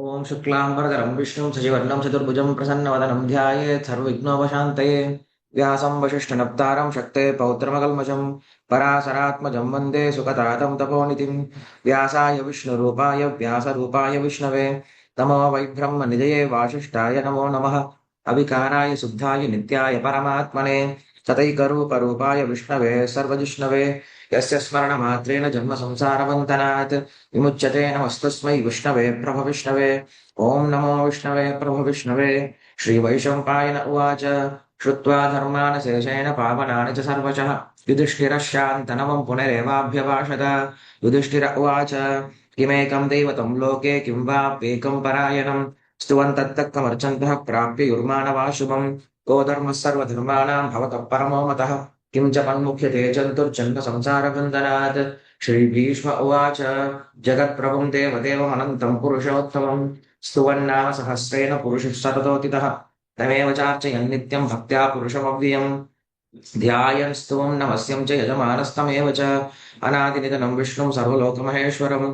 ॐ शुक्लाम्बरधरं विष्णुं शशिवर्णं चतुर्भुजं प्रसन्नवदनं ध्यायेत् सर्वविघ्नोपशान्तये। व्यासं वसिष्ठनप्तारं शक्ते पौत्रमकल्मषं, पराशरात्मजं वंदे सुखतातं तपोनिधिं व्यासाय विष्णुरूपाय, व्यासरूपाय विष्णवे। नमो वैब्रह्मनिधये वासिष्ठाय नमो नमः। अविकाराय, शुद्धाय, नित्याय, परमात्मने। तथैकरूपरूपाय विष्णवे, सर्वजिष्णवे। यस्य स्मरणमात्रेण जन्मसंसारवन्तनात् विमुच्यते नमस्तस्मै विष्णवे प्रभविष्णवे ॐ नमो विष्णवे प्रभविष्णवे श्रीवैशम्पायन उवाच। श्रुत्वा धर्मान् शेषेण पावनानि च सर्वशः। युधिष्ठिरः शान्तनवं पुनरेवाभ्यभाषत। युधिष्ठिर उवाच। किमेकं दैवतं लोके किं वाप्येकं परायणं स्तुवन्तत्तक्कमर्चन्तः प्राप्य युर्मानवा शुभं को धर्मः सर्वधर्माणां भवतः परमो मतः? किं च पन्मुख्यते चतुर्जन्म संसारबन्धनात् श्रीभीष्म उवाच जगत्प्रभुं देवदेवमनन्तं पुरुषोत्तमं स्तुवन्नाम सहस्रेण पुरुषः सततोतितः तमेव चार्चयन् नित्यं भक्त्या पुरुषमव्ययम् ध्यायन् स्तुवं नमस्यं च यजमानस्तमेव च अनादिनिधनं विष्णुं सर्वलोकमहेश्वरं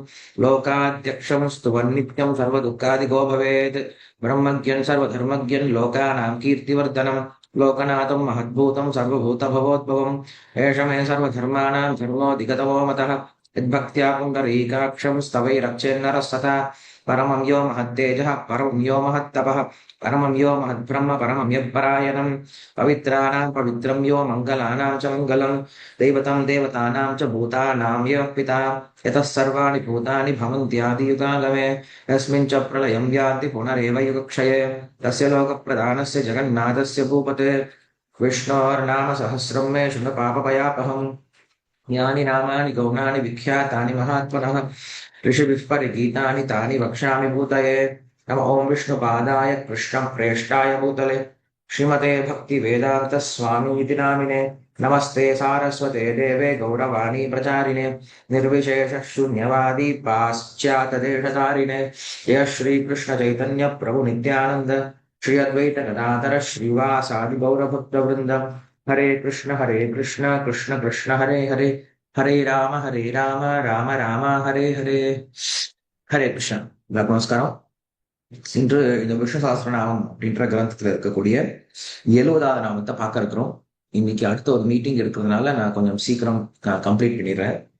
लोकाध्यक्षं स्तुवन् नित्यं सर्वदुःखादिगो भवेत् ब्रह्मज्ञन् सर्वधर्मज्ञन् लोकानां कीर्तिवर्धनं లోకనాథం మహద్భూతం సర్వభూతభవోద్భవం ఏష మే సర్వధర్మాణం ధర్మోధిగతవో మత యద్భక్త్యా పుండరీకాక్షం స్తవై రక్షేన్నరస్తత परमं यो महत्तेजः परमं यो महत्तपः परमं यो महद्ब्रह्म परमं यत्परायणं पवित्राणां पवित्रं यो मङ्गलानां च मङ्गलं दैवतं देवतानां च भूतानां यः पिता। यतः सर्वाणि भूतानि भवन्त्यादियुगागमे यस्मिन् च प्रलयं यान्ति पुनरेव युगक्षये। तस्य लोकप्रधानस्य जगन्नाथस्य भूपते। विष्णोर्नाम सहस्रं मे शृणु पापभयापहम् यानि नामानि गौणानि विख्यातानि महात्मनः। ऋषिभिः परिगीतानि तानि वक्ष्यामि भूतये नम ॐ विष्णुपादाय कृष्णं प्रेष्ठाय भूतले। श्रीमते भक्ति भक्तिवेदान्तस्वामीति नामिने। नमस्ते सारस्वते देवे गौरवाणी प्रचारिणे। निर्विशेषशून्यवादी पाश्चात्यदेशतारिणे यः श्रीकृष्णचैतन्यप्रभु नित्यानन्द। श्री अद्वैत गदाधर श्रीवासादि गौरभक्तवृन्द हरे कृष्ण हरे कृष्ण कृष्ण कृष्ण, हरे हरे। ஹரே ராம ஹரே ராம ராம ராம ஹரே ஹரே ஹரே கிருஷ்ணன் எல்லாருக்கும் நமஸ்காரம். இன்று இந்த விஷ்ணு சாஸ்திரநாமம் அப்படின்ற கிரந்தத்துல இருக்கக்கூடிய எழுபதாவது நாமத்தை பார்க்க இருக்கிறோம். இன்னைக்கு அடுத்த ஒரு மீட்டிங் இருக்கிறதுனால நான் கொஞ்சம் சீக்கிரம் கம்ப்ளீட் பண்ணிடுறேன்.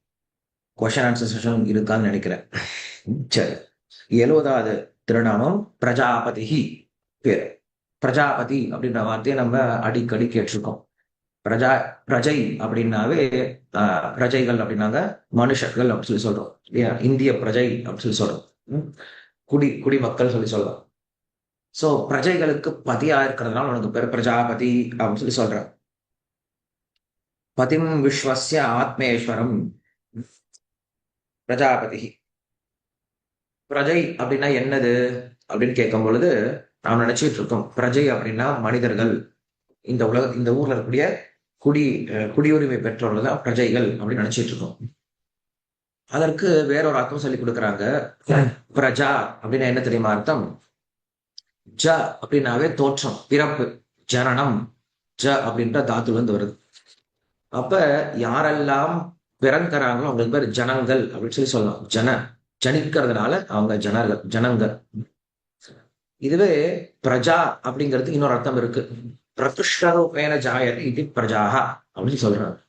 கொஷன் ஆன்சர் செஷன் இருக்கான்னு நினைக்கிறேன். சரி. எழுபதாவது திருநாமம் பிரஜாபதி பேர். பிரஜாபதி அப்படின்ற வார்த்தையை நம்ம அடிக்கடி கேட்டிருக்கோம். பிரஜா பிரஜை அப்படின்னாவே ஆஹ், பிரஜைகள் அப்படின்னாங்க மனுஷர்கள் அப்படின்னு சொல்லி சொல்றோம். இல்லையா? இந்திய பிரஜை அப்படின்னு சொல்லி சொல்றோம். குடி குடிமக்கள் சொல்லி சொல்றோம். சோ பிரஜைகளுக்கு பதியா இருக்கிறதுனால உனக்கு பேர் பிரஜாபதி அப்படின்னு சொல்லி சொல்றான் பதிம் விஸ்வசிய ஆத்மேஸ்வரம். பிரஜாபதி. பிரஜை அப்படின்னா என்னது? அப்படின்னு கேட்கும் பொழுது நாம் நினைச்சிட்டு இருக்கோம். பிரஜை அப்படின்னா மனிதர்கள். இந்த உலக இந்த ஊர்ல இருக்கக்கூடிய குடி அஹ் குடியுரிமை பெற்றோர்கள் தான் பிரஜைகள் அப்படின்னு நினைச்சிட்டு இருக்கோம். அதற்கு வேறொரு அர்த்தம் சொல்லி கொடுக்குறாங்க. பிரஜா அப்படின்னா என்ன தெரியுமா அர்த்தம்? ஜ அப்படின்னாவே தோற்றம் பிறப்பு ஜனனம். ஜ அப்படின்ற தாத்துல இருந்து வருது. அப்ப யாரெல்லாம் பிறக்கிறாங்களோ அவங்களுக்கு பேர் ஜனங்கள் அப்படின்னு சொல்லி சொல்லலாம். ஜன ஜனிக்கிறதுனால அவங்க ஜனங்கள் ஜனங்கள். இதுவே பிரஜா அப்படிங்கிறதுக்கு இன்னொரு அர்த்தம் இருக்கு. பிரகிருஷ்டரூபேன ஜாயது இது பிரஜாஹா அப்படின்னு சொல்றாங்க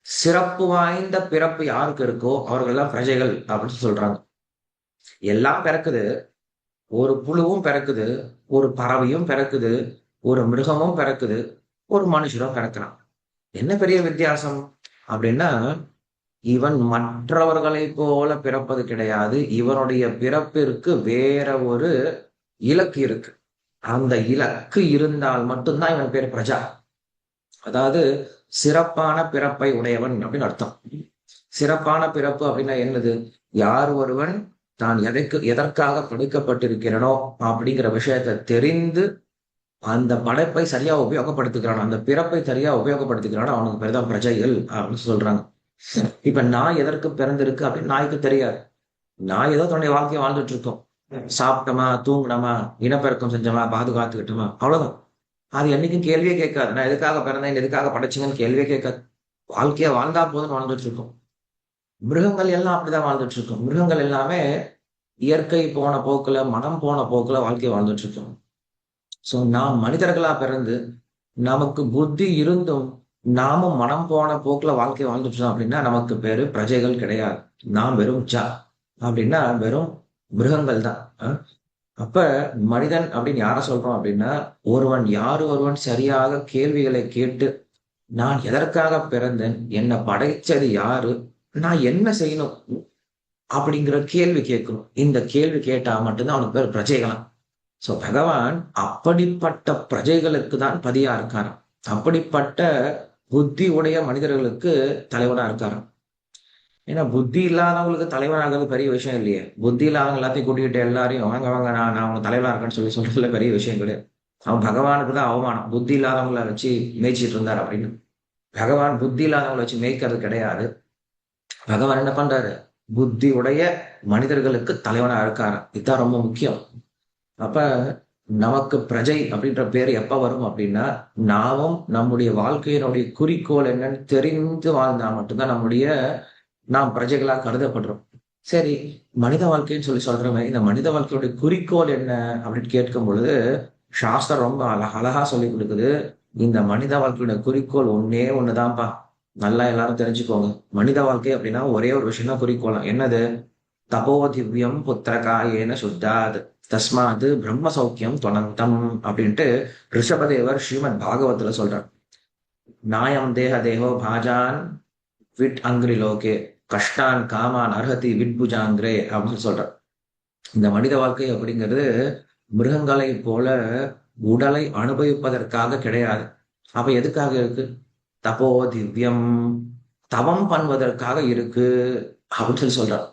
சிறப்பு வாய்ந்த பிறப்பு யாருக்கு இருக்கோ அவர்கள்லாம் பிரஜைகள் அப்படின்னு சொல்றாங்க. எல்லாம் பிறக்குது. ஒரு புழுவும் பிறக்குது ஒரு பறவையும் பிறக்குது ஒரு மிருகமும் பிறக்குது ஒரு மனுஷரும் பிறக்கிறான் என்ன பெரிய வித்தியாசம்? அப்படின்னா இவன் மற்றவர்களை போல பிறப்பது கிடையாது. இவனுடைய பிறப்பிற்கு வேற ஒரு இலக்கு இருக்கு. அந்த இலக்கு இருந்தால் மட்டும்தான் இவன் பேர் பிரஜா. அதாவது சிறப்பான பிறப்பை உடையவன் அப்படின்னு அர்த்தம். சிறப்பான பிறப்பு அப்படின்னா என்னது? யார் ஒருவன் தான் எதைக்கு எதற்காக படைக்கப்பட்டிருக்கிறனோ அப்படிங்கிற விஷயத்தை தெரிந்து அந்த படைப்பை சரியா உபயோகப்படுத்துகிறான். அந்த பிறப்பை சரியா உபயோகப்படுத்துகிறானோ. அவனுக்கு பேர் தான் பிரஜைகள் அப்படின்னு சொல்றாங்க. இப்ப நான் எதற்கு பிறந்திருக்கு அப்படின்னு நாய்க்கு தெரியாது. நான் ஏதோ தன்னுடைய வாழ்க்கையை வாழ்ந்துட்டு இருக்கோம். சாப்பிட்டோமா தூங்கினோமா இனப்பெருக்கம் செஞ்சோமா பாதுகாத்துக்கிட்டோமா அவ்வளவுதான். அது என்னைக்கும் கேள்வியே கேட்காது. நான் எதுக்காக பிறந்தேன் எதுக்காக படைச்சிங்கன்னு கேள்வியே கேட்காது. வாழ்க்கையை வாழ்ந்தா போதும் வாழ்ந்துட்டு இருக்கோம். மிருகங்கள் எல்லாம் அப்படிதான் வாழ்ந்துட்டு இருக்கோம். மிருகங்கள் எல்லாமே இயற்கை போன போக்குல மனம் போன போக்குல வாழ்க்கையை வாழ்ந்துட்டு இருக்கோம். ஸோ நாம் மனிதர்களா பிறந்து நமக்கு புத்தி இருந்தும் நாமும் மனம் போன போக்குல வாழ்க்கையை வாழ்ந்துட்டோம் அப்படின்னா நமக்கு பேரு பிரஜைகள் கிடையாது. நாம் வெறும் சா அப்படின்னா வெறும் மிருகங்கள் தான். அப்ப மனிதன் அப்படின்னு யார சொல்றோம் அப்படின்னா ஒருவன் யார் ஒருவன் சரியாக கேள்விகளை கேட்டு நான் எதற்காக பிறந்தேன் என்னை படைச்சது யாரு நான் என்ன செய்யணும் அப்படிங்கிற கேள்வி கேட்கணும் இந்த கேள்வி கேட்டா மட்டும்தான் அவனுக்கு பேர் பிரஜைகளாம். சோ பகவான் அப்படிப்பட்ட பிரஜைகளுக்கு தான் பதியா இருக்காராம். அப்படிப்பட்ட புத்தி உடைய மனிதர்களுக்கு தலைவனா இருக்காராம். ஏன்னா புத்தி இல்லாதவங்களுக்கு தலைவராகிறது பெரிய விஷயம் இல்லையே. புத்தி இல்லாதவங்க எல்லாத்தையும் கூட்டிகிட்டு எல்லாரையும் வாங்க வாங்க நான் நான் அவங்க தலைவராக இருக்கேன்னு சொல்லி சொல்றதுல பெரிய விஷயம் கிடையாது. அவன் பகவானுக்கு தான் அவமானம். புத்தி இல்லாதவங்கள வச்சு மேய்ச்சிட்டு இருந்தார் அப்படின்னு. பகவான் புத்தி இல்லாதவங்களை வச்சு மேய்க்கிறது கிடையாது. பகவான் என்ன பண்றாரு? புத்தி உடைய மனிதர்களுக்கு தலைவனாக இருக்காரு இதுதான் ரொம்ப முக்கியம். அப்ப நமக்கு பிரஜை அப்படின்ற பேர் எப்ப வரும் அப்படின்னா நாமும் நம்முடைய வாழ்க்கையினுடைய குறிக்கோள் என்னன்னு தெரிந்து வாழ்ந்தா மட்டும்தான் நம்முடைய நாம் பிரஜைகளாக கருதப்படுறோம். சரி மனித வாழ்க்கைன்னு சொல்லி சொல்றோமே இந்த மனித வாழ்க்கையுடைய குறிக்கோள் என்ன அப்படின்னு கேட்கும் பொழுது சாஸ்திரம் ரொம்ப அழகா அழகா சொல்லி கொடுக்குது. இந்த மனித வாழ்க்கையுடைய குறிக்கோள் ஒன்னே ஒண்ணுதான்ப்பா. நல்லா எல்லாரும் தெரிஞ்சுக்கோங்க. மனித வாழ்க்கை அப்படின்னா ஒரே ஒரு விஷயம் தான் என்னது? தபோ திவ்யம் புத்திரகாயேன சுத்தாது. தஸ்மாது பிரம்ம சௌக்கியம் தொனந்தம் அப்படின்ட்டு ரிஷபதேவர் ஸ்ரீமத் பாகவத்துல சொல்றார். நாயம் தேக தேகோ பாஜான் விட் அங்கிரி லோகே. கஷ்டான் காமான் அர்ஹதி விட்புஜாங்கிரே அப்படின்னு சொல்ற இந்த மனித வாழ்க்கை அப்படிங்கிறது மிருகங்களை போல உடலை அனுபவிப்பதற்காக கிடையாது. அப்ப எதுக்காக இருக்கு? தபோ திவ்யம் தவம் பண்ணுவதற்காக இருக்கு அப்படின்னு சொல்லி சொல்றார்.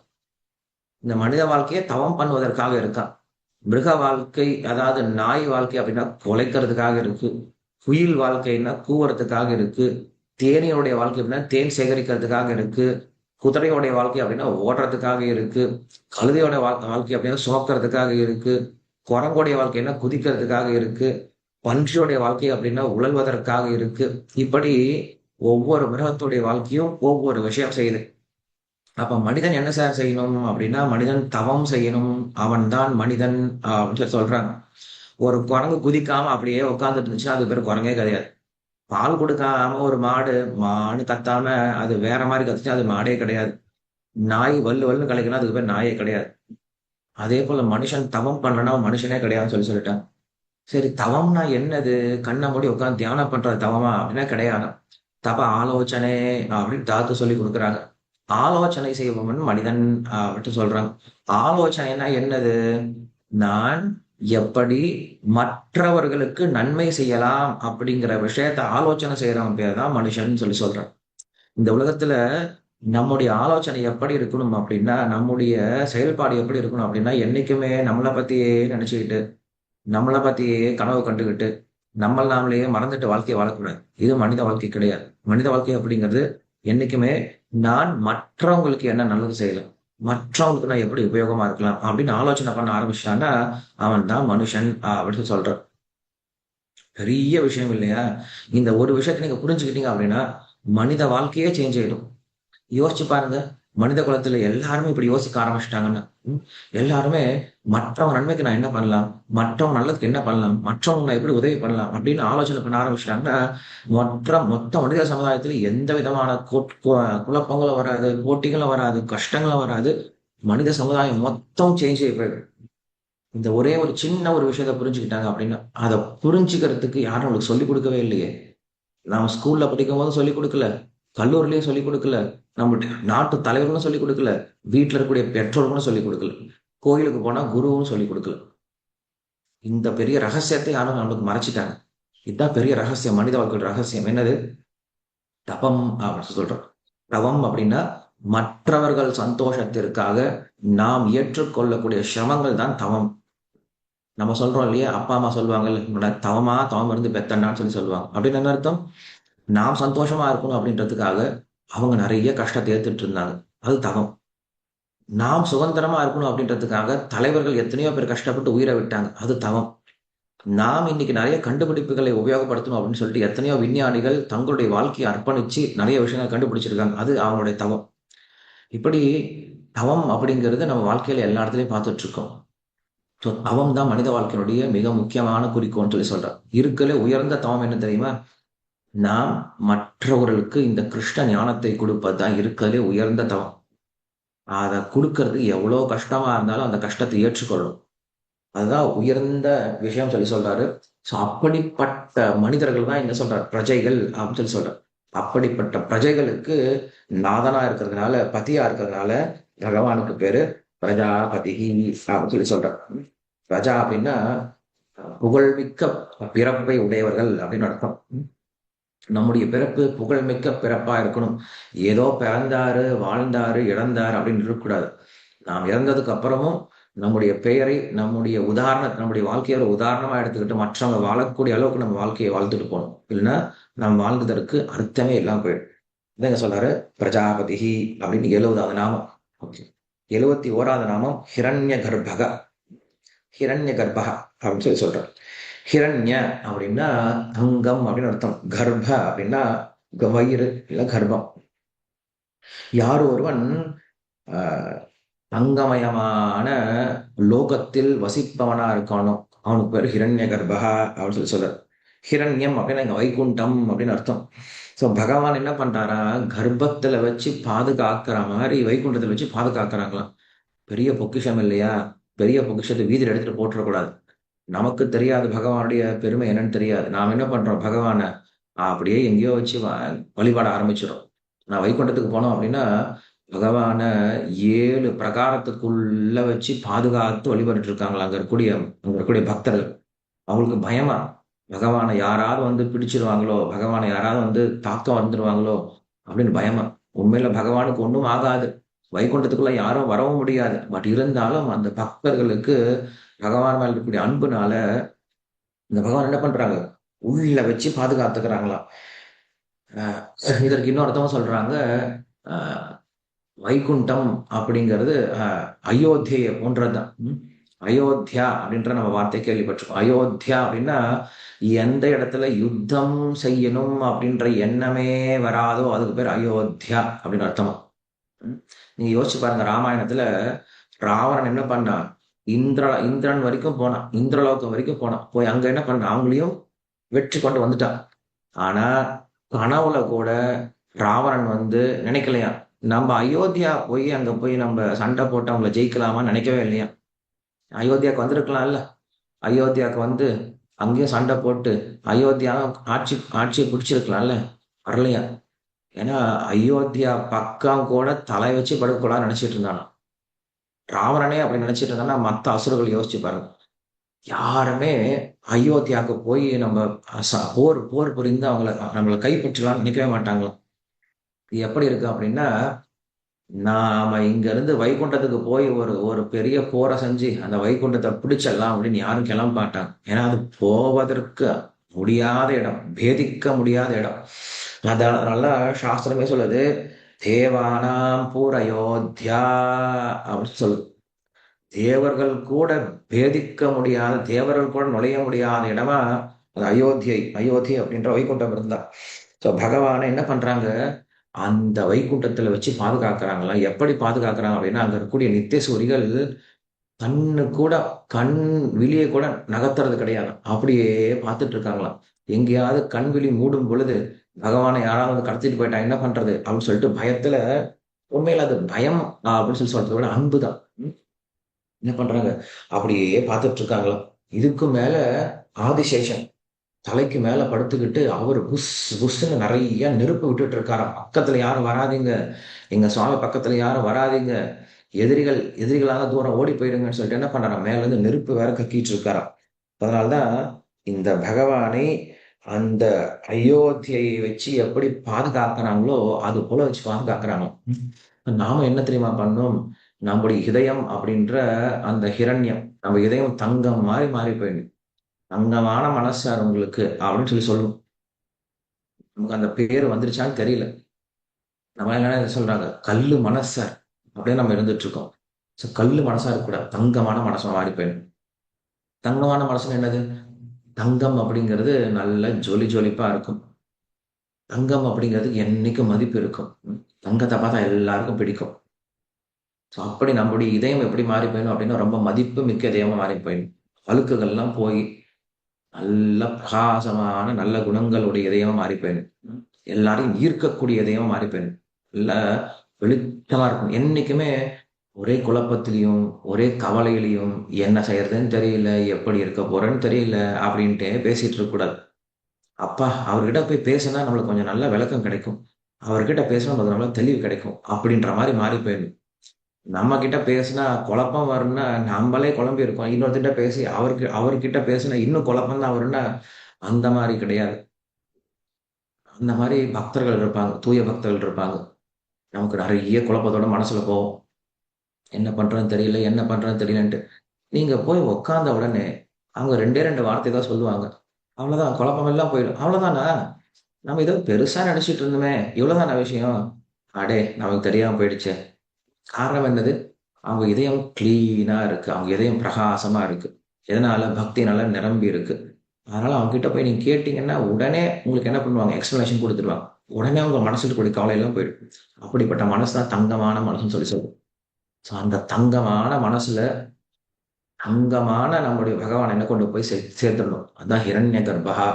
இந்த மனித வாழ்க்கையை தவம் பண்ணுவதற்காக இருக்கான். மிருக வாழ்க்கை அதாவது நாய் வாழ்க்கை அப்படின்னா குலைக்கிறதுக்காக இருக்கு. குயில் வாழ்க்கைன்னா கூவுறதுக்காக இருக்கு. தேனியோடைய வாழ்க்கை அப்படின்னா தேன் சேகரிக்கிறதுக்காக இருக்கு. குதிரையோடைய வாழ்க்கை அப்படின்னா ஓடுறதுக்காக இருக்கு கழுதையோட வாழ்க்கை அப்படின்னா சுமக்கிறதுக்காக இருக்கு குரங்கோடைய வாழ்க்கைன்னா குதிக்கிறதுக்காக இருக்கு பன்றியோடைய வாழ்க்கை அப்படின்னா உழல்வதற்காக இருக்கு. இப்படி ஒவ்வொரு மிருகத்துடைய வாழ்க்கையும் ஒவ்வொரு விஷயம் செய்யுது. அப்ப மனிதன் என்ன சார் செய்யணும் அப்படின்னா மனிதன் தவம் செய்யணும். அவன் தான் மனிதன் அப்படின்னு சொல்றாங்க. ஒரு குரங்கு குதிக்காம அப்படியே உட்காந்துட்டு இருந்துச்சுன்னா அது பேர் குரங்கே கிடையாது. பால் கொடுக்காம ஒரு மாடு மாடு கத்தாம அது வேற மாதிரி கத்துச்சா அது மாடே கிடையாது. நாய் வல்லு வல்லு கலைக்கணும் அதுக்கு பேர் நாயே கிடையாது. அதே போல மனுஷன் தவம் பண்ணலன்னா மனுஷனே கிடையாதுன்னு சொல்லி சொல்லிட்டான். சரி தவம்னா என்னது? கண்ணை மூடி உட்காந்து தியானம் பண்றது தவமா? அப்படின்னா கிடையாது. தப ஆலோசனை அப்படின்னு தாத்து சொல்லி கொடுக்குறாங்க. ஆலோசனை செய்வன் மனிதன் அப்படின்னு சொல்றாங்க. ஆலோசனைனா என்னது? நான் எப்படி மற்றவர்களுக்கு நன்மை செய்யலாம் அப்படிங்கிற விஷயத்த ஆலோசனை செய்யறவன் பேர் தான் மனுஷன் சொல்லி சொல்றான். இந்த உலகத்துல நம்முடைய ஆலோசனை எப்படி இருக்கணும் அப்படின்னா நம்முடைய செயல்பாடு எப்படி இருக்கணும் அப்படின்னா என்னைக்குமே நம்மளை பத்தியே நினைச்சுக்கிட்டு நம்மளை பத்தியே கனவு கண்டுகிட்டு நம்ம நாமளையே மறந்துட்டு வாழ்க்கையை வாழக்கூடாது. இது மனித வாழ்க்கை கிடையாது. மனித வாழ்க்கை அப்படிங்கிறது என்னைக்குமே நான் மற்றவங்களுக்கு என்ன நல்லது செய்யலாம். மற்றவங்களுக்கு நான் எப்படி உபயோகமா இருக்கலாம் அப்படின்னு ஆலோசனை பண்ண ஆரம்பிச்சிட்டான்னா அவன் தான் மனுஷன் அப்படின்னு சொல்றான். பெரிய விஷயம் இல்லையா? இந்த ஒரு விஷயத்த நீங்க புரிஞ்சுக்கிட்டீங்க அப்படின்னா மனித வாழ்க்கையே சேஞ்ச் ஆயிடும். யோசிச்சு பாருங்க. மனித குலத்துல எல்லாருமே இப்படி யோசிக்க ஆரம்பிச்சிட்டாங்கன்னா எல்லாருமே மற்றவங்க நன்மைக்கு நான் என்ன பண்ணலாம்? மற்றவங்க நல்லதுக்கு என்ன பண்ணலாம்? மற்றவங்க நான் எப்படி உதவி பண்ணலாம்? அப்படின்னு ஆலோசனை பண்ண ஆரம்பிச்சிட்டாங்கன்னா மற்ற மொத்த மனித சமுதாயத்துல எந்த விதமான குழப்பங்களும் வராது போட்டிகளும் வராது கஷ்டங்களும் வராது. மனித சமுதாயம் மொத்தம் சேஞ்ச் ஆகி இந்த ஒரே ஒரு சின்ன ஒரு விஷயத்த புரிஞ்சுக்கிட்டாங்க அப்படின்னா அதை புரிஞ்சுக்கிறதுக்கு யாரும் அவங்களுக்கு சொல்லிக் கொடுக்கவே இல்லையே. நாம ஸ்கூல்ல படிக்கும் போதும் சொல்லிக் கொடுக்கல. கல்லூரிலையும் சொல்லிக் கொடுக்கல. நம்மளுடைய நாட்டு தலைவர்களும் சொல்லிக் கொடுக்கல. வீட்டில் இருக்கக்கூடிய பெற்றோர்களும் சொல்லிக் கொடுக்கல. கோயிலுக்கு போனால் குருவும் சொல்லிக் கொடுக்கல. இந்த பெரிய ரகசியத்தை யாரும் நம்மளுக்கு மறைச்சிட்டாங்க. இதுதான் பெரிய ரகசியம் மனித வாழ்க்கையோட ரகசியம். என்னது? தபம் அப்படின்னு சொல்றோம். தவம் அப்படின்னா மற்றவர்கள் சந்தோஷத்திற்காக நாம் ஏற்றுக்கொள்ளக்கூடிய சிரமங்கள் தான் தவம். நம்ம சொல்றோம் இல்லையா? அப்பா அம்மா சொல்லுவாங்க தவமா தவம் இருந்து பெத்தண்ணான்னு சொல்லி சொல்லுவாங்க. அப்படின்னு என்ன அர்த்தம்? நாம் சந்தோஷமா இருக்கணும் அப்படின்றதுக்காக அவங்க நிறைய கஷ்டத்தை ஏத்துட்டு இருந்தாங்க. அது தவம். நாம் சுதந்திரமா இருக்கணும் அப்படின்றதுக்காக தலைவர்கள் எத்தனையோ பேர் கஷ்டப்பட்டு உயிரை விட்டாங்க. அது தவம். நாம் இன்னைக்கு நிறைய கண்டுபிடிப்புகளை உபயோகப்படுத்தணும் அப்படின்னு சொல்லிட்டு எத்தனையோ விஞ்ஞானிகள் தங்களுடைய வாழ்க்கையை அர்ப்பணிச்சு நிறைய விஷயங்கள் கண்டுபிடிச்சிருக்காங்க. அது அவங்களுடைய தவம். இப்படி தவம் அப்படிங்கிறது நம்ம வாழ்க்கையில எல்லா இடத்துலையும் பார்த்துட்டு இருக்கோம். ஸோ தவம் தான் மனித வாழ்க்கையினுடைய மிக முக்கியமான குறிக்கோள்னு சொல்லி சொல்றேன் இருக்கலே உயர்ந்த தவம் என்ன தெரியுமா? நாம் மற்றவர்களுக்கு இந்த கிருஷ்ண ஞானத்தை கொடுப்பது தான் உயர்ந்த தவம். அதை கொடுக்கறது எவ்வளோ கஷ்டமா இருந்தாலும் அந்த கஷ்டத்தை ஏற்றுக்கொள்ளும். அதுதான் உயர்ந்த விஷயம் சொல்லி சொல்றாரு. ஸோ அப்படிப்பட்ட மனிதர்கள் தான் என்ன சொல்றாரு? பிரஜைகள் அப்படின்னு சொல்லி சொல்றாரு. அப்படிப்பட்ட பிரஜைகளுக்கு நாதனா இருக்கிறதுனால பதியா இருக்கிறதுனால பகவானுக்கு பேரு பிரஜாபதி அப்படின்னு சொல்லி சொல்றார். பிரஜா அப்படின்னா புகழ்மிக்க பிறப்பை உடையவர்கள் அப்படின்னு அர்த்தம். நம்முடைய பிறப்பு புகழ்மிக்க பிறப்பா இருக்கணும். ஏதோ பிறந்தாரு வாழ்ந்தாரு இறந்தாரு அப்படின்னு இருக்கக்கூடாது. நாம் இறந்ததுக்கு அப்புறமும் நம்முடைய பெயரை நம்முடைய உதாரண நம்முடைய வாழ்க்கையோட உதாரணமா எடுத்துக்கிட்டு மற்றவங்க வாழக்கூடிய அளவுக்கு நம்ம வாழ்க்கையை வாழ்ந்துட்டு போகணும். இல்லைன்னா நம்ம வாழ்ந்ததற்கு அர்த்தமே இல்லாம போயிடும். இதான் சொல்றாரு பிரஜாபதி அப்படின்னு எழுபதாவது நாமம். ஓகே எழுபத்தி ஓராவது நாமம் ஹிரண்ய கர்ப்பக ஹிரண்ய கர்ப்பக அப்படின்னு சொல்லி சொல்றாரு. ஹிரண்ய அப்படின்னா அங்கம் அப்படின்னு அர்த்தம். கர்ப்ப அப்படின்னா வயிறு இல்லை கர்ப்பம். யார் ஒருவன் அங்கமயமான லோகத்தில் வசிப்பவனா இருக்கானோ அவனுக்கு பேர் ஹிரண்ய கர்ப்பகா அப்படின்னு சொல்லி சொல்றார். ஹிரண்யம் அப்படின்னா எங்க வைகுண்டம் அப்படின்னு அர்த்தம். ஸோ பகவான் என்ன பண்றாரா கர்ப்பத்துல வச்சு பாதுகாக்கிற மாதிரி வைகுண்டத்தில் வச்சு பாதுகாக்கிறாங்களாம். பெரிய பொக்கிஷம் இல்லையா? பெரிய பொக்கிஷத்தை வீதியில் எடுத்துட்டு போட்டுறக்கூடாது. நமக்கு தெரியாது பகவானுடைய பெருமை என்னன்னு தெரியாது. நாம் என்ன பண்றோம்? பகவானை அப்படியே எங்கேயோ வச்சு வழிபாட ஆரம்பிச்சிடும் நான் வைகுண்டத்துக்கு போனோம் அப்படின்னா பகவான ஏழு பிரகாரத்துக்குள்ள வச்சு பாதுகாத்து வழிபட்டு இருக்காங்களா அங்க இருக்கக்கூடிய அங்க இருக்கக்கூடிய பக்தர்கள். அவங்களுக்கு பயமா? பகவானை யாராவது வந்து பிடிச்சிருவாங்களோ? பகவானை யாராவது வந்து தாக்கம் வந்துடுவாங்களோ அப்படின்னு பயமா? உண்மையில பகவானுக்கு ஒன்றும் ஆகாது. வைகுண்டத்துக்குள்ள யாரும் வரவும் முடியாது. பட் இருந்தாலும் அந்த பக்தர்களுக்கு பகவான் மேல் இருக்கக்கூடிய அன்புனால இந்த பகவான் என்ன பண்றாங்க? உள்ள வச்சு பாதுகாத்துக்கிறாங்களாம் இதற்கு இன்னொருத்தவங்க சொல்றாங்க வைகுண்டம் அப்படிங்கிறது அயோத்தியை போன்றதுதான். அயோத்தியா அப்படின்ற நம்ம வார்த்தை கேள்விப்பட்டிருக்கோம். அயோத்தியா அப்படின்னா எந்த இடத்துல யுத்தம் செய்யணும் அப்படின்ற எண்ணமே வராதோ அதுக்கு பேர் அயோத்தியா அப்படின்னு அர்த்தமா? நீங்க யோசிச்சு பாருங்க ராமாயணத்துல ராவணன் என்ன பண்ணான் இந்திரா இந்திரன் வரைக்கும் போனான். இந்திரலோகம் வரைக்கும் போனான். போய் அங்க என்ன பண்ண அவங்களையும் வெற்றி கொண்டு வந்துட்டான். ஆனா கனவுல கூட ராவணன் வந்து நினைக்கலையா? நம்ம அயோத்தியா போய் அங்க போய் நம்ம சண்டை போட்டு அவங்கள ஜெயிக்கலாமா நினைக்கவே இல்லையா? அயோத்தியாவுக்கு வந்திருக்கலாம்ல. அயோத்தியாவுக்கு வந்து அங்கேயும் சண்டை போட்டு அயோத்தியா ஆட்சி ஆட்சியை பிடிச்சிருக்கலாம்ல. வரலையா? ஏன்னா அயோத்தியா பக்கம் கூட தலை வச்சு படுக்கக்கூடாதுன்னு நினைச்சிட்டு இருந்தானா ராவணனே அப்படி நினைச்சிட்டு இருந்தானா மற்ற அசுரர்கள் யோசிச்சு பாருங்க. யாருமே அயோத்தியாவுக்கு போய் நம்ம போர் போர் புரிந்து அவங்கள நம்மளை கைப்பற்றலாம் நினைக்கவே மாட்டாங்களாம் இது எப்படி இருக்கு அப்படின்னா நாம இங்க இருந்து வைகுண்டத்துக்கு போய் ஒரு ஒரு பெரிய போரை செஞ்சு அந்த வைகுண்டத்தை பிடிச்சிடலாம் அப்படின்னு யாரும் கிளம்ப மாட்டாங்க. ஏன்னா அது போவதற்கு முடியாத இடம் பேதிக்க முடியாத இடம். அதனால சாஸ்திரமே சொல்லுது தேவானாம் பூர் அயோத்தியா அப்படின்னு சொல்லுது தேவர்கள் கூட பேதிக்க முடியாத தேவர்கள் கூட நுழைய முடியாத இடமா அது அயோத்தியை அயோத்தி அப்படின்ற வைகுண்டம் இருந்தா. ஸோ பகவானை என்ன பண்றாங்க? அந்த வைகுண்டத்துல வச்சு பாதுகாக்கிறாங்களா எப்படி பாதுகாக்கிறாங்க அப்படின்னா அங்க இருக்கக்கூடிய நித்தியசூரிகள் கண்ணு கூட கண் விழியை கூட நகர்த்துறது கிடையாது. அப்படியே பார்த்துட்டு இருக்காங்களாம். எங்கேயாவது கண் விழி மூடும் பொழுது பகவானை யாராவது கடத்திட்டு போயிட்டா என்ன பண்றது? அப்படின்னு சொல்லிட்டு பயத்துல உண்மையில அது பயம் அப்படின்னு சொல்லி சொல்றதை விட அன்பு தான் என்ன பண்றாங்க? அப்படியே பார்த்துட்டு இருக்காங்களாம். இதுக்கு மேல ஆதிசேஷன் தலைக்கு மேல படுத்துக்கிட்டு அவர் புஷ் புஷ்ன்னு நிறைய நெருப்பு விட்டுட்டு இருக்காராம். பக்கத்துல யாரும் வராதிங்க. எங்க சுவாமி பக்கத்துல யாரும் வராதிங்க. எதிரிகள் எதிரிகளாக தூரம் ஓடி போயிடுங்கன்னு சொல்லிட்டு என்ன பண்றாராம்? மேல இருந்து நெருப்பு வேற கக்கிட்டு இருக்காராம். அதனால்தான் இந்த பகவானை அந்த அயோத்தியை வச்சு எப்படி பாதுகாக்கிறாங்களோ அது போல வச்சு பாதுகாக்கிறாங்க. நாம என்ன தெரியுமா பண்ணோம்? நம்முடைய இதயம் அப்படின்ற அந்த ஹிரண்யம் நம்ம இதயம் தங்கம் மாதிரி மாறி போயிடுது. தங்கமான மனசார் உங்களுக்கு அப்படின்னு சொல்லி சொல்லுவோம். நமக்கு அந்த பேர் வந்துருச்சான்னு தெரியல. நம்ம என்ன சொல்றாங்க? கல்லு மனசார் அப்படியே நம்ம இருந்துட்டு இருக்கோம். ஸோ கல்லு மனசா இருக்கக்கூடாது. தங்கமான மனசா மாறி போயிடும் தங்கமான மனசுன்னு என்னது? தங்கம் அப்படிங்கிறது நல்ல ஜொலி ஜொலிப்பா இருக்கும். தங்கம் அப்படிங்கிறது என்றைக்கும் மதிப்பு இருக்கும். தங்கத்தை பார்த்தா எல்லாருக்கும் பிடிக்கும். ஸோ அப்படி நம்முடைய இதயம் எப்படி மாறி போயிடும் அப்படின்னா ரொம்ப மதிப்பு மிக்க இதயமா மாறி போயிடும். அழுக்குகள்லாம் போய் நல்ல பிரகாசமான நல்ல குணங்களுடைய இதயமா மாறி போயிடும். எல்லாரையும் ஈர்க்கக்கூடிய இதயமா மாறி போயிடும். நல்ல வெளிச்சமாக இருக்கும். என்னைக்குமே ஒரே குழப்பத்திலையும் ஒரே கவலையிலையும் என்ன செய்யறதுன்னு தெரியல எப்படி இருக்க போறேன்னு தெரியல அப்படின்ட்டு பேசிட்டு இருக்க கூடாது. அப்பா அவர்கிட்ட போய் பேசினா நம்மளுக்கு கொஞ்சம் நல்ல விளக்கம் கிடைக்கும். அவர்கிட்ட பேசினா நம்மளுக்கு நல்ல தெளிவு கிடைக்கும். அப்படின்ற மாதிரி மாறி போயிடும். நம்ம கிட்ட பேசினா குழப்பம் வரும்னா நம்மளே குழம்பி இருக்கோம். இன்னொருத்திட்ட பேசி அவருக்கு அவர்கிட்ட பேசினா இன்னும் குழப்பம் தான் வரும்னா அந்த மாதிரி கிடையாது. அந்த மாதிரி பக்தர்கள் இருப்பாங்க தூய பக்தர்கள் இருப்பாங்க. நமக்கு நிறைய குழப்பத்தோட மனசுல போவோம். என்ன பண்றதுன்னு தெரியல என்ன பண்றதுன்னு தெரியலன்ட்டு. நீங்க போய் உக்காந்த உடனே அவங்க ரெண்டே ரெண்டு வார்த்தை தான் சொல்லுவாங்க. அவ்வளவுதான் குழப்பம் எல்லாம் போயிடும். அவ்வளவுதானா? நம்ம ஏதோ பெருசா நினைச்சிட்டு இருந்தோமே இவ்வளவுதான விஷயம்? அடே நமக்கு தெரியாம போயிடுச்சே. காரணம் என்னது? அவங்க இதயம் கிளீனா இருக்கு. அவங்க இதயம் பிரகாசமா இருக்கு. எதனால? பக்தினால நிரம்பி இருக்கு. அதனால அவங்க கிட்ட போய் நீங்க கேட்டீங்கன்னா உடனே உங்களுக்கு என்ன பண்ணுவாங்க? எக்ஸ்பிளனேஷன் கொடுத்துருவாங்க. உடனே அவங்க மனசுல கூடிய கவலை எல்லாம் போயிடும். அப்படிப்பட்ட மனசு தான் தங்கமான மனசுன்னு சொல்லி சொல்லுவோம். ஸோ அந்த தங்கமான மனசில் தங்கமான நம்முடைய பகவான் என்ன கொண்டு போய் சே சேர்த்துடணும். அதுதான் ஹிரண்ய கர்ப்பகா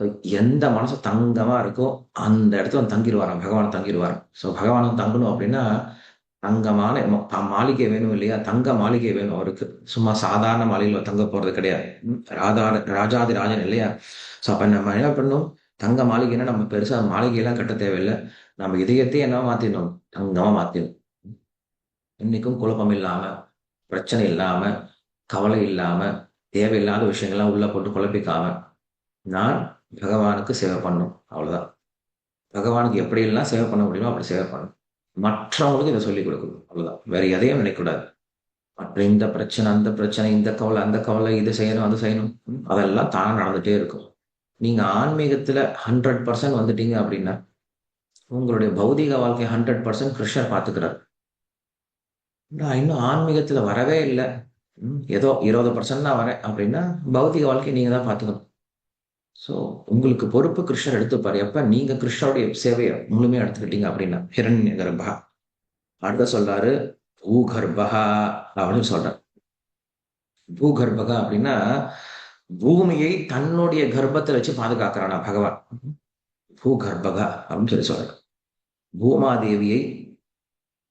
ஸோ எந்த மனசு தங்கமாக இருக்கோ அந்த இடத்துல தங்கிடுவாராம். பகவான் தங்கிடுவாராம். ஸோ பகவானும் தங்கணும் அப்படின்னா தங்கமான மாளிகை வேணும் இல்லையா? தங்க மாளிகை வேணும் அவருக்கு. சும்மா சாதாரண மாளிகையில் தங்க போகிறது கிடையாது. ம், ராதா ராஜாதி ராஜன் இல்லையா? ஸோ அப்போ நம்ம என்ன பண்ணணும்? தங்க மாளிகைன்னா நம்ம பெருசாக மாளிகையெல்லாம் கட்ட தேவையில்லை. நம்ம இதயத்தையே என்ன மாற்றிடணும் தங்கமாக மாற்றிடணும் இன்னைக்கும் குழப்பம் இல்லாமல் பிரச்சனை இல்லாமல் கவலை இல்லாமல் தேவையில்லாத விஷயங்கள்லாம் உள்ளே போட்டு குழப்பிக்காம நான் பகவானுக்கு சேவை பண்ணும். அவ்வளோதான் பகவானுக்கு எப்படியெல்லாம் சேவை பண்ண முடியுமோ அப்படி சேவை பண்ணணும் மற்றவங்களுக்கு இதை சொல்லிக் கொடுக்கணும். அவ்வளோதான் வேற எதையும் நினைக்கக்கூடாது மற்ற இந்த பிரச்சனை அந்த பிரச்சனை இந்த கவலை அந்த கவலை இது செய்யணும் அது செய்யணும். அதெல்லாம் தானே நடந்துகிட்டே இருக்கும். நீங்கள் ஆன்மீகத்தில் ஹண்ட்ரட் பர்சன்ட் வந்துட்டீங்க அப்படின்னா உங்களுடைய பௌதிக வாழ்க்கை ஹண்ட்ரட் பர்சன்ட் கிருஷ்ணர் பார்த்துக்கிறார். நான் இன்னும் ஆன்மீகத்தில் வரவே இல்லை. ம், ஏதோ இருபது பர்சன்ட் தான் வரேன் அப்படின்னா பௌதிக வாழ்க்கையை நீங்கள் தான் பார்த்துக்கணும். ஸோ உங்களுக்கு பொறுப்பு கிருஷ்ணர் எடுத்துப்பார். எப்போ நீங்கள் கிருஷ்ணருடைய சேவையை முழுமையாக எடுத்துக்கிட்டீங்க அப்படின்னா ஹிரண்ய கர்ப்பா அடுத்த சொல்றாரு பூகர்பகா அப்படின்னு சொல்றார். பூகர்பகா அப்படின்னா பூமியை தன்னுடைய கர்ப்பத்தில் வச்சு பாதுகாக்கிறானா பகவான். பூகர்பகா அப்படின்னு சொல்லி சொல்றார். பூமாதேவியை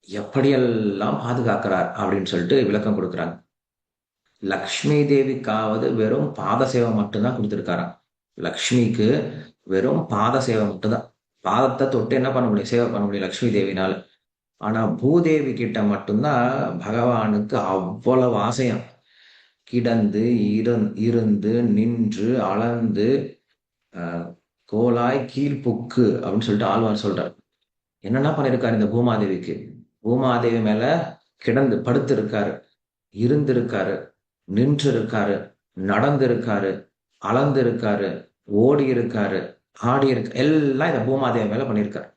எப்படியெல்லாம் பாதுகாக்கிறார் அப்படின்னு சொல்லிட்டு விளக்கம் கொடுக்குறாங்க. லக்ஷ்மி தேவிக்காவது வெறும் பாத சேவை மட்டும்தான் கொடுத்துருக்காராம். லக்ஷ்மிக்கு வெறும் பாத சேவை மட்டும்தான். பாதத்தை தொட்டு என்ன பண்ண முடியும்? சேவை பண்ண முடியும் லக்ஷ்மி தேவினால. ஆனா பூதேவி கிட்ட மட்டும்தான் பகவானுக்கு அவ்வளவு ஆசையம். கிடந்து இருந் இருந்து நின்று அளந்து கோலாய் கீழ்ப்புக்கு அப்படின்னு சொல்லிட்டு ஆழ்வார் சொல்றார். என்னென்ன பண்ணியிருக்காரு இந்த பூமாதேவிக்கு? பூமாதேவி மேல கிடந்து படுத்திருக்காரு இருந்திருக்காரு நின்று இருக்காரு நடந்து இருக்காரு அளந்து ஓடி இருக்காரு ஆடி இருக்க எல்லாம் இந்த பூமாதேவி மேல பண்ணியிருக்காரு.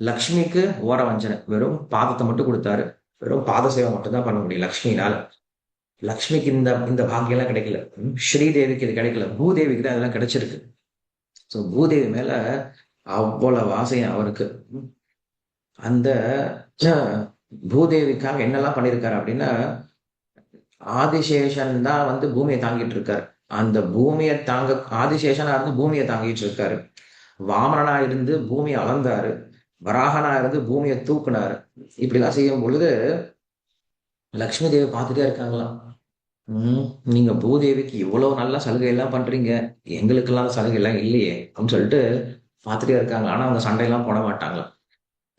லக்ஷ்மிக்கு ஓர வஞ்சனை வெறும் பாதத்தை மட்டும் கொடுத்தாரு. வெறும் பாத சேவை மட்டும்தான் பண்ண முடியும் லக்ஷ்மினால லக்ஷ்மிக்கு இந்த இந்த பாக்கியெல்லாம் கிடைக்கல. ஸ்ரீதேவிக்கு இது கிடைக்கல. பூதேவிக்கு தான் அதெல்லாம் கிடைச்சிருக்கு. ஸோ பூதேவி மேல அவ்வளவு ஆசையம் அவருக்கு. ம். அந்த பூதேவிக்காக என்னெல்லாம் பண்ணியிருக்காரு அப்படின்னா ஆதிசேஷன் தான் வந்து பூமியை தாங்கிட்டு இருக்காரு. அந்த பூமியை தாங்க ஆதிசேஷனா இருந்து பூமியை தாங்கிட்டு இருக்காரு. வாமனனா இருந்து பூமியை அளந்தாரு வராகனா இருந்து பூமியை தூக்குனாரு. இப்படிலாம் செய்யும் பொழுது லக்ஷ்மி தேவி பார்த்துட்டே இருக்காங்களாம். உம் நீங்க பூதேவிக்கு இவ்வளவு நல்ல சலுகை எல்லாம் பண்றீங்க. எங்களுக்கெல்லாம் சலுகை எல்லாம் இல்லையே அப்படின்னு சொல்லிட்டு பார்த்துட்டே இருக்காங்க. ஆனா அவங்க சண்டையெல்லாம் போட மாட்டாங்களாம்.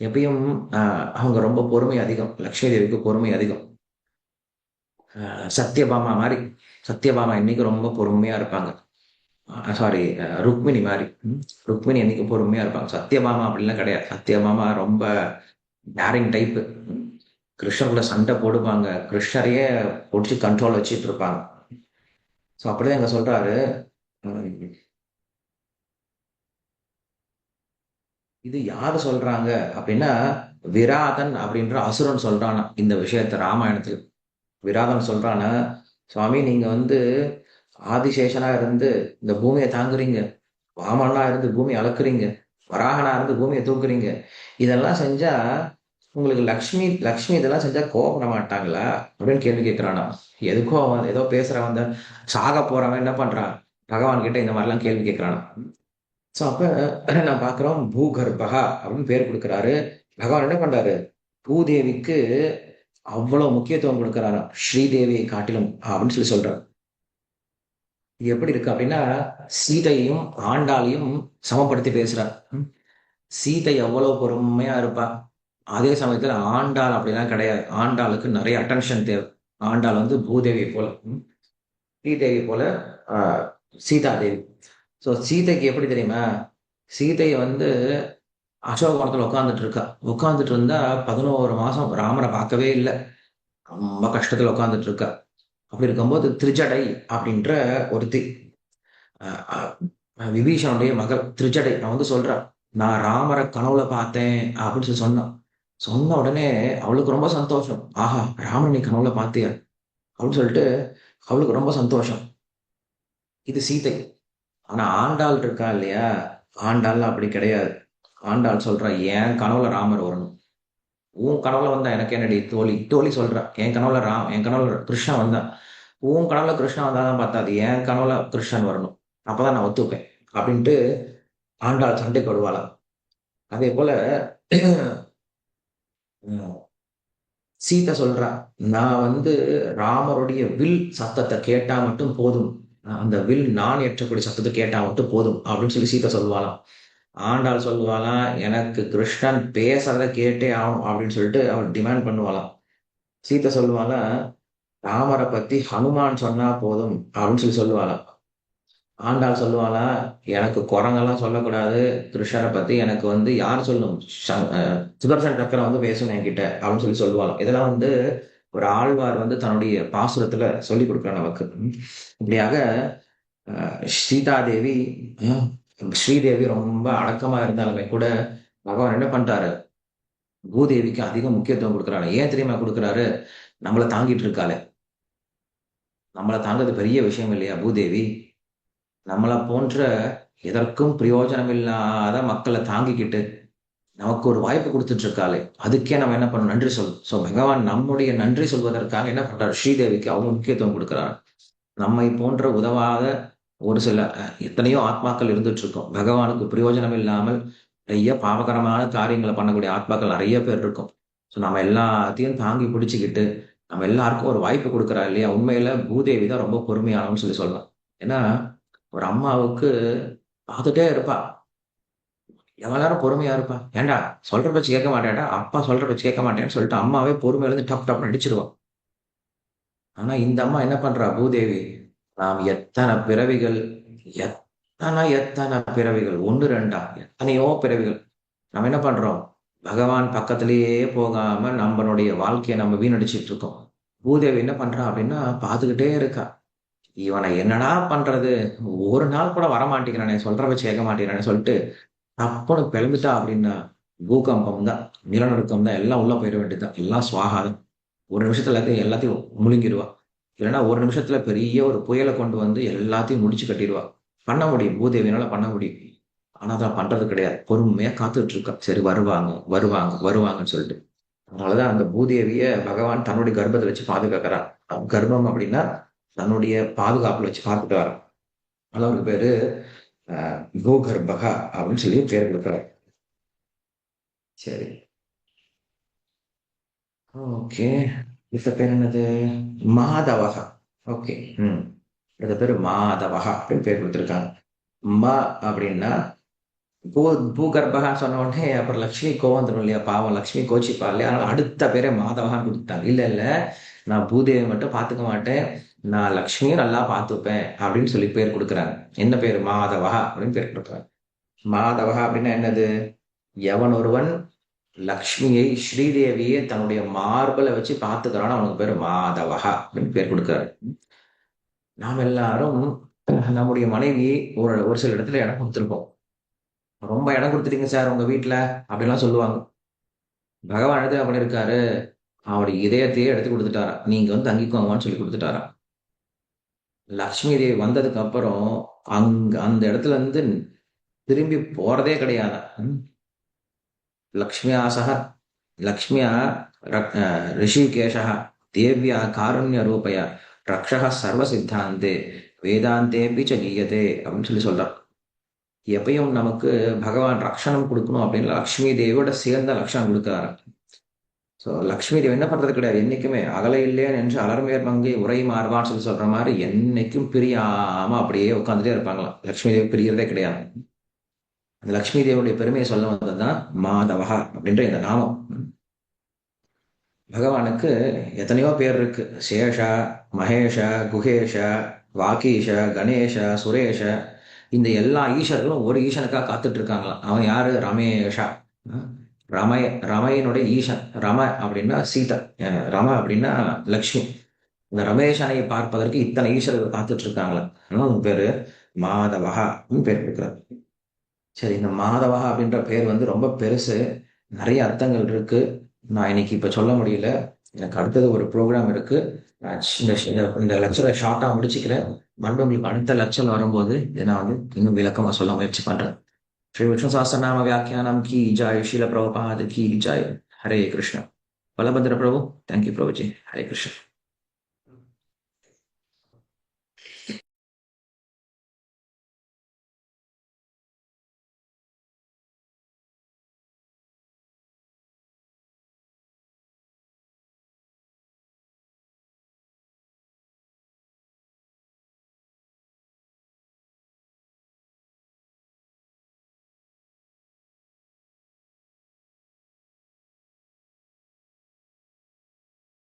எப்பயும் அவங்க ரொம்ப பொறுமை அதிகம். லக்ஷ்மி தேவிக்கு பொறுமை அதிகம். ஆஹ், சத்யபாமா மாதிரி சத்யபாமா இன்னைக்கு ரொம்ப பொறுமையா இருப்பாங்க. சாரி ருக்மிணி மாதிரி. ருக்மிணி என்னைக்கு பொறுமையா இருப்பாங்க. சத்யபாமா அப்படிலாம் கிடையாது. சத்யபாமா ரொம்ப டேரிங் டைப்பு கிருஷ்ணர்ல சண்டை போடுவாங்க. கிருஷ்ணரையே பிடிச்சி கண்ட்ரோல் வச்சுட்டு இருப்பாங்க. ஸோ அப்படிதான் இங்க சொல்றாரு உம், இது யார் சொல்றாங்க அப்படின்னா விராதன் அப்படின்ற அசுரன் சொல்றானா இந்த விஷயத்த ராமாயணத்தில். விராதன் சொல்றானா சுவாமி நீங்க வந்து ஆதிசேஷனா இருந்து இந்த பூமியை தாங்குறீங்க. வாமனா இருந்து பூமியை அளக்குறீங்க. வராகனா இருந்து பூமியை தூக்குறீங்க. இதெல்லாம் செஞ்சா உங்களுக்கு லக்ஷ்மி லக்ஷ்மி இதெல்லாம் செஞ்சா கோபப்பட மாட்டாங்களா? அப்படின்னு கேள்வி கேட்கிறானா. எதுக்கோ அவன் ஏதோ பேசுறவன் அந்த சாக போறவன் என்ன பண்றான்? பகவான் கிட்ட இந்த மாதிரிலாம் கேள்வி கேட்கிறானா. ஸோ அப்ப நான் பார்க்குறோம் பூகர்பகா அப்படின்னு பேர் கொடுக்குறாரு. பகவான் என்ன பண்றாரு? பூதேவிக்கு அவ்வளவு முக்கியத்துவம் கொடுக்கிறாரா. ஸ்ரீதேவியை காட்டிலும் அப்படின்னு சொல்லி சொல்றாரு. எப்படி இருக்கு அப்படின்னா சீதையையும் ஆண்டாளையும் சமப்படுத்தி பேசுறார். சீதை எவ்வளவு பொறுமையா இருப்பா. அதே சமயத்துல ஆண்டாள் அப்படிலாம் கிடையாது. ஆண்டாளுக்கு நிறைய அட்டென்ஷன் தேவை. ஆண்டாள் வந்து பூதேவி போல. ஸ்ரீதேவி போல சீதா சீதாதேவி. ஸோ சீதைக்கு எப்படி தெரியுமா? சீதையை வந்து அசோகவனத்துல உட்காந்துட்டு இருக்கா உட்காந்துட்டு இருந்தா பதினோரு மாசம் ராமனை பார்க்கவே இல்லை. ரொம்ப கஷ்டத்தில் உட்காந்துட்டு இருக்கா அப்படி இருக்கும்போது திருஜடை அப்படின்ற ஒருத்தி விபீஷனுடைய மகள் திருஜடை அவன் வந்து சொல்றா நான் ராமரை கனவுல பார்த்தேன் அப்படின்னு சொல்லி சொன்னான் சொன்ன உடனே அவளுக்கு ரொம்ப சந்தோஷம். ஆஹா ராமன் நீ கனவுல பார்த்தியா? அப்படின்னு சொல்லிட்டு அவளுக்கு ரொம்ப சந்தோஷம். இது சீதை. ஆனா ஆண்டாள் இருக்கா இல்லையா? ஆண்டாள் அப்படி கிடையாது. ஆண்டாள் சொல்றா என் கனவுல ராமர் வரணும். உன் கனவுல வந்தா எனக்கு என்னடி தோழி? தோழி சொல்றா என் கனவுல ராம் என் கனவுல கிருஷ்ணன் வந்தான் உன் கனவுல கிருஷ்ணன் வந்தாதான் பார்த்தாது என் கனவுல கிருஷ்ணன் வரணும். அப்பதான் நான் ஒத்துப்பேன். அப்படின்ட்டு ஆண்டாள் சண்டைக்கு வருவாளாம் அதே போல சீதை சொல்றா நான் வந்து ராமருடைய வில் சத்தத்தை கேட்டா மட்டும் போதும். அந்த வில் நான் ஏற்றக்கூடிய சத்தத்தை கேட்டால் மட்டும் போதும் அப்படின்னு சொல்லி சீதை சொல்லுவாளாம். ஆண்டாள் சொல்லுவாளாம் எனக்கு கிருஷ்ணன் பேசுறத கேட்டே ஆகும் அப்படின்னு சொல்லிட்டு அவள் டிமாண்ட் பண்ணுவாளாம். சீதை சொல்லுவாளாம் ராமரை பத்தி ஹனுமான் சொன்னா போதும் அப்படின்னு சொல்லி சொல்லுவாளாம். ஆண்டாள் சொல்லுவாளா எனக்கு குரங்கெல்லாம் சொல்லக்கூடாது கிருஷ்ணரை பத்தி எனக்கு வந்து யார் சொல்லும்? சுதர்சன் சக்கரம் வந்து பேசணும் என்கிட்ட அப்படின்னு சொல்லி சொல்லுவாளாம். இதெல்லாம் வந்து ஒரு ஆழ்வார் வந்து தன்னுடைய பாசுரத்துல சொல்லி கொடுக்குற நமக்கு. இப்படியாக சீதாதேவி ஸ்ரீதேவி ரொம்ப அடக்கமா இருந்தாலுமே கூட பகவான் என்ன பண்றாரு? பூதேவிக்கு அதிக முக்கியத்துவம் கொடுக்குறாரு. ஏன் தெரியுமா கொடுக்குறாரு? நம்மளை தாங்கிட்டு இருக்காளே. நம்மளை தாங்கிறது பெரிய விஷயம் இல்லையா பூதேவி? நம்மளை போன்ற எதற்கும் பிரயோஜனம் இல்லாத மக்களை தாங்கிக்கிட்டு நமக்கு ஒரு வாய்ப்பு கொடுத்துட்டு இருக்காளே அதுக்கே நம்ம என்ன பண்ணணும்? நன்றி சொல். ஸோ பகவான் நம்முடைய நன்றி சொல்வதற்காக என்ன பண்றாரு? ஸ்ரீதேவிக்கு அவங்க முக்கியத்துவம் கொடுக்கிறார். நம்மை போன்ற உதவாத ஒரு சில எத்தனையோ ஆத்மாக்கள் இருந்துட்டு இருக்கோம் பகவானுக்கு பிரயோஜனம் இல்லாமல் நிறைய பாவகரமான காரியங்களை பண்ணக்கூடிய ஆத்மாக்கள் நிறைய பேர் இருக்கும். ஸோ நம்ம எல்லாத்தையும் தாங்கி பிடிச்சிக்கிட்டு நம்ம எல்லாருக்கும் ஒரு வாய்ப்பு கொடுக்குறா இல்லையா? உண்மையில பூதேவி தான் ரொம்ப பொறுமையானவன்னு சொல்லி சொல்லலாம் ஏன்னா ஒரு அம்மாவுக்கு பார்த்துட்டே இருப்பா. எவ்வளோ நேரம் பொறுமையா இருப்பா? ஏண்டா சொல்ற பேச்சு கேட்க மாட்டேன்டா? அப்பா சொல்ற பேச்சு கேட்க மாட்டேன்னு சொல்லிட்டு அம்மாவே பொறுமையில இருந்து டப் டப் நடிச்சிருவான் ஆனா இந்த அம்மா என்ன பண்றா பூதேவி? நாம் எத்தனை பிறவிகள் எத்தனை எத்தனை பிறவிகள்? ஒன்று ரெண்டா? எத்தனையோ பிறவிகள். நம்ம என்ன பண்றோம்? பகவான் பக்கத்திலேயே போகாம நம்மளுடைய வாழ்க்கையை நம்ம வீணடிச்சிட்டு இருக்கோம். பூதேவி என்ன பண்றா அப்படின்னா பார்த்துக்கிட்டே இருக்கா. இவனை என்னடா பண்றது? ஒரு நாள் கூட வரமாட்டேங்கிறானே சொல்ற வச்சு கேட்க மாட்டேங்கிறானே சொல்லிட்டு தப்புன்னு பிளந்துட்டா அப்படின்னா பூகம்பம் தான் நிலநடுக்கம் தான் எல்லாம் உள்ள போயிட வேண்டியதுதான். எல்லாம் சுவாகாதம் ஒரு நிமிஷத்துல எல்லாத்தையும் எல்லாத்தையும் முழுங்கிடுவா இல்லைன்னா ஒரு நிமிஷத்துல பெரிய ஒரு புயலை கொண்டு வந்து எல்லாத்தையும் முடிச்சு கட்டிடுவா. பண்ண முடியும். பூதேவினால பண்ண முடியும். ஆனா அதான் பண்றது கிடையாது. பொறுமையா காத்துட்டு இருக்கா. சரி வருவாங்க. வருவாங்க. வருவாங்கன்னு சொல்லிட்டு. அதனாலதான் அந்த பூதேவிய பகவான் தன்னுடைய கர்ப்பத்தை வச்சு பாதுகாக்கிறான் கர்ப்பம் அப்படின்னா தன்னுடைய பாதுகாப்புல வச்சு பார்த்துட்டு வரான் அதாவது பேரு கோகர்பகா அப்படின்னு சொல்லி பேர் கொடுக்குறாரு. சரி. ஓகே. இந்த பேர் என்னது? மாதவகா. ஓகே. ம். இந்த பேர் மாதவகா அப்படின்னு பேர் கொடுத்துருக்காங்க. மா அப்படின்னா பூ பூகர்பகா சொன்ன உடனே அப்புறம் லக்ஷ்மி கோவம் இல்லையா? பாவம் லக்ஷ்மி கோச்சிப்பா இல்லையா? அதனால அடுத்த பேரே மாதவகான்னு கொடுத்தாங்க இல்ல இல்ல. நான் பூதேவி மட்டும் பார்த்துக்க மாட்டேன். நான் லக்ஷ்மியும் நல்லா பார்த்துப்பேன் அப்படின்னு சொல்லி பேர் கொடுக்குறாங்க. என்ன பேர்? மாதவகா அப்படின்னு பேர் கொடுக்குறாங்க. மாதவகா அப்படின்னா என்னது? எவன் ஒருவன் லக்ஷ்மியை ஸ்ரீதேவியை தன்னுடைய மார்பலை வச்சு பார்த்துக்கிறான்னு அவனுக்கு பேர் மாதவகா அப்படின்னு பேர் கொடுக்குறாரு. நாம் எல்லாரும் நம்முடைய மனைவி ஒரு ஒரு சில இடத்துல இடம் கொடுத்துருப்போம். ரொம்ப இடம் கொடுத்துட்டீங்க சார் உங்க வீட்டில் அப்படிலாம் சொல்லுவாங்க. பகவான் எடுத்து என்ன அவருடைய இதயத்தையே எடுத்து கொடுத்துட்டாரா? நீங்க வந்து தங்கிக்கோங்கன்னு சொல்லி கொடுத்துட்டாரா? லக்ஷ்மி தேவி வந்ததுக்கு அப்புறம் அங்க அந்த இடத்துல இருந்து திரும்பி போறதே கிடையாது. லக்ஷ்மியா சக லக்ஷ்மியா ரக்- அஹ், காருண்ய தேவ்யா காருண்யரூபய சர்வ சித்தாந்தே வேதாந்தே பிச்ச கீயதே அப்படின்னு சொல்லி சொல்றான் எப்பயும் நமக்கு பகவான் ரக்ஷணம் கொடுக்கணும் அப்படின்னு லக்ஷ்மி தேவியோட சேர்ந்த லக்ஷணம் கொடுக்குறாரு. ஸோ லக்ஷ்மி தேவி என்ன பண்றது கிடையாது? என்னைக்குமே அகல இல்லையன் என்று அலர்மேர் மங்கை உரை மாறுவான்னு சொல்லி சொல்ற மாதிரி என்னைக்கும் பிரியாம அப்படியே உட்காந்துட்டே இருப்பாங்களாம் லக்ஷ்மி தேவி பிரியறதே கிடையாது. அந்த லக்ஷ்மி தேவியுடைய பெருமையை சொல்ல வந்ததுதான் மாதவஹா அப்படின்ற இந்த நாமம். பகவானுக்கு எத்தனையோ பேர் இருக்கு. சேஷா மகேஷ குகேஷ வாகீஷ கணேஷ சுரேஷ. இந்த எல்லா ஈஸ்வர்களும் ஒரு ஈசனுக்காக காத்துட்டு இருக்காங்களாம். அவன் யாரு? ரமேஷா. ரமய ரமையனுடைய ஈசன் ரம அப்படின்னா சீதா ரம அப்படின்னா லக்ஷ்மி. இந்த ரமேஷனை பார்ப்பதற்கு இத்தனை ஈஸ்வரர்கள் காத்துட்டு இருக்காங்களா அதனால அவன் பேரு மாதவஹா பேர் இருக்கிறார் சரி இந்த மாதவகா அப்படின்ற பேர் வந்து ரொம்ப பெருசு. நிறைய அர்த்தங்கள் இருக்கு. நான் இன்னைக்கு இப்ப சொல்ல முடியல. எனக்கு அடுத்தது ஒரு ப்ரோக்ராம் இருக்கு. நான் இந்த இந்த- லெக்சரை ஷார்ட்டா முடிச்சுக்கிறேன். மறுபடியும் உங்களுக்கு அடுத்த லெக்சர் வரும்போது இதை நான் வந்து இன்னும் விளக்கமா சொல்ல முயற்சி பண்றேன். श्री विष्णु सहस्त्र नाम व्याख्यानम की जय शील प्रभुपाद की जय। Hare Krishna. Balabhadra Prabhu thank you Prabhu ji Hare Krishna.